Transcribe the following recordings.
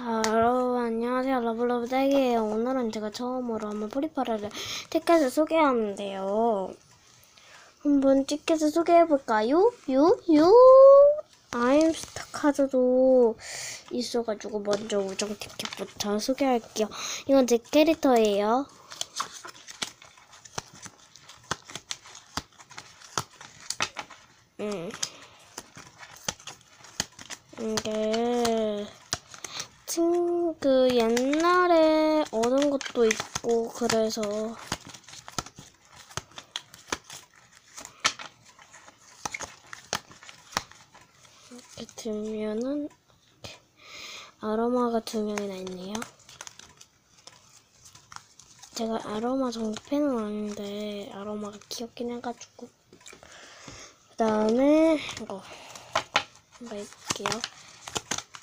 자, 여러분 안녕하세요. 러블러브 딸기예요. 오늘은 제가 처음으로 한번 프리파라를 티켓을 소개하는데요. 한번 티켓을 소개해볼까요? 유? 유? 아임스타 카드도 있어가지고 먼저 우정 티켓부터 소개할게요. 이건 제 캐릭터예요. 음. 이게 친, 그 옛날에 얻은 것도 있고 그래서 이렇게 들면은 아로마가 두 명이나 있네요. 제가 아로마 정도 팬은 아닌데 아로마가 귀엽긴 해가지고 그 다음에 이거 한번 해볼게요.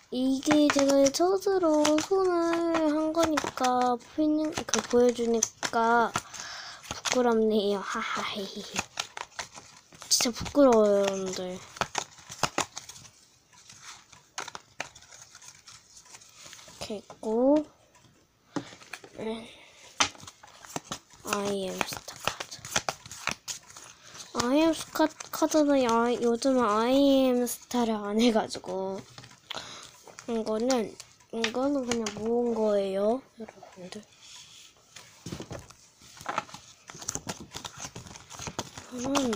이게 제가 첫으로 손을 한 거니까 보이는 그 보여주니까 부끄럽네요. 하하헤헤. 진짜 부끄러워요, 여러분들. 이렇게 있고 음. 아이엠 스타 카드. 아이엠 스타 카드는 아, 요즘은 아이엠 스타를 안 해가지고 이거는 이거는 그냥 모은 거예요, 여러분들. 저는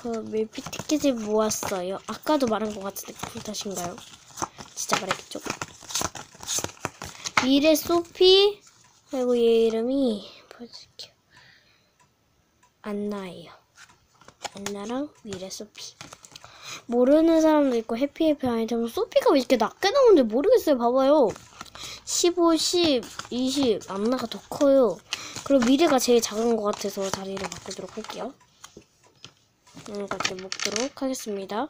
그 밀피 티켓을 모았어요. 아까도 말한 것 같은데 그 탓인가요? 진짜 말했겠죠? 미래 소피 그리고 얘 이름이 보여드릴게요. 안나예요. 안나랑 미래 소피. 모르는 사람도 있고 해피해피 아이템은 소피가 왜 이렇게 낮게 나오는지 모르겠어요. 봐봐요. 15, 10, 20 안나가 더 커요. 그리고 미래가 제일 작은 것 같아서 자리를 바꾸도록 할게요. 이렇게 먹도록 하겠습니다.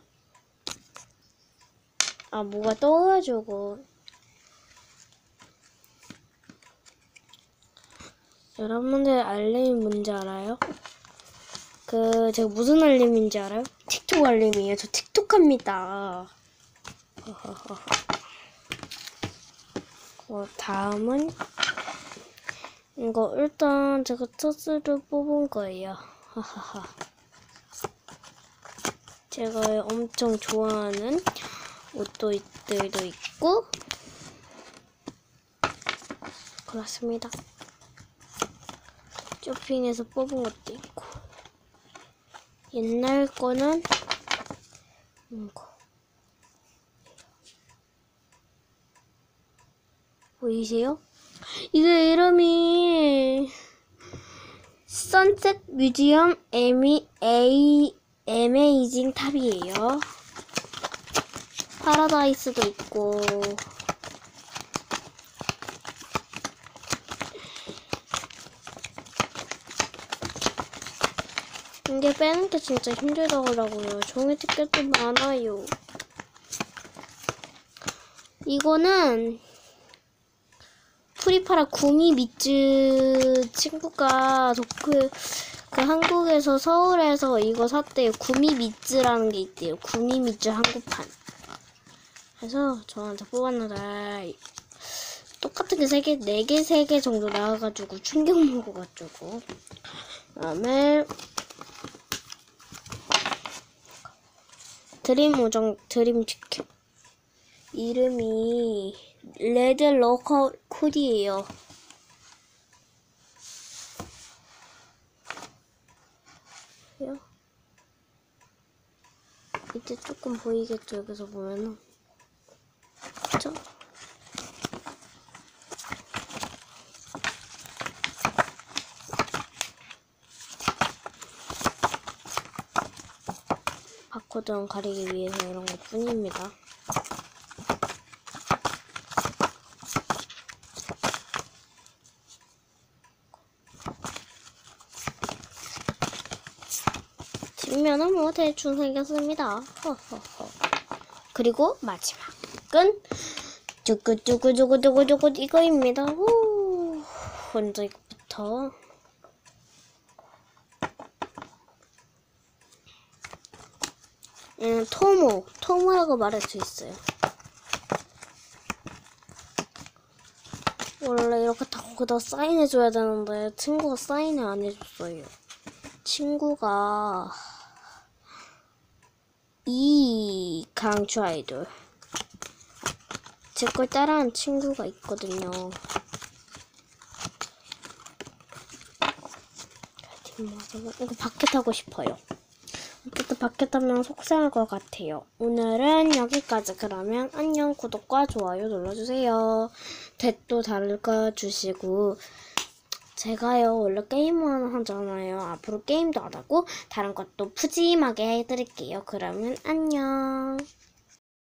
아 뭐가 떠가지고 여러분들 알림이 뭔지 알아요? 그 제가 무슨 알림인지 알아요? 틱톡 알림이에요. 저 틱톡 합니다. 어, 다음은 이거 일단 제가 첫으로 뽑은 거예요. 제가 엄청 좋아하는 옷들도 있고 그렇습니다. 쇼핑에서 뽑은 있고 옛날 거는 이거 보이세요? 이게 이름이 선셋 뮤지엄 에미 에이 에메이징 탑이에요. 파라다이스도 있고 이게 빼는 게 진짜 힘들더라고요. 종이 티켓도 많아요. 이거는 프리파라 구미 미츠 친구가 도쿄 그 한국에서 서울에서 이거 샀대요. 구미 미츠라는 게 있대요. 구미 미츠 한국판. 그래서 저한테 뽑았는데 똑같은 게세 개, 네 개, 세개 정도 나와가지고 충격 먹어가지고 그다음에 드림 우정 드림 티켓 이름이 레드 러커 코디예요. 요? 이제 조금 보이겠죠 여기서 보면은 그쵸? 바코드는 가리기 위해서 이런 것 뿐입니다. 뒷면은 뭐 대충 생겼습니다. 허허허. 그리고 마지막은 쭈꾸쭈꾸쭈꾸쭈꾸쭈꾸 이거입니다. 오, 먼저 이거부터 얘는 토모, 토모라고 말할 수 있어요. 원래 이렇게 다 거기다 사인해줘야 되는데 친구가 사인을 안 해줬어요. 친구가 이 강추 아이돌 제 걸 따라하는 친구가 있거든요. 이거 밖에 타고 싶어요. 밖에 타면 속상할 것 같아요. 오늘은 여기까지. 그러면 안녕 구독과 좋아요 눌러주세요. 댓도 달아주시고 제가요 원래 게임만 하잖아요. 앞으로 게임도 안 하고 다른 것도 푸짐하게 해드릴게요. 그러면 안녕.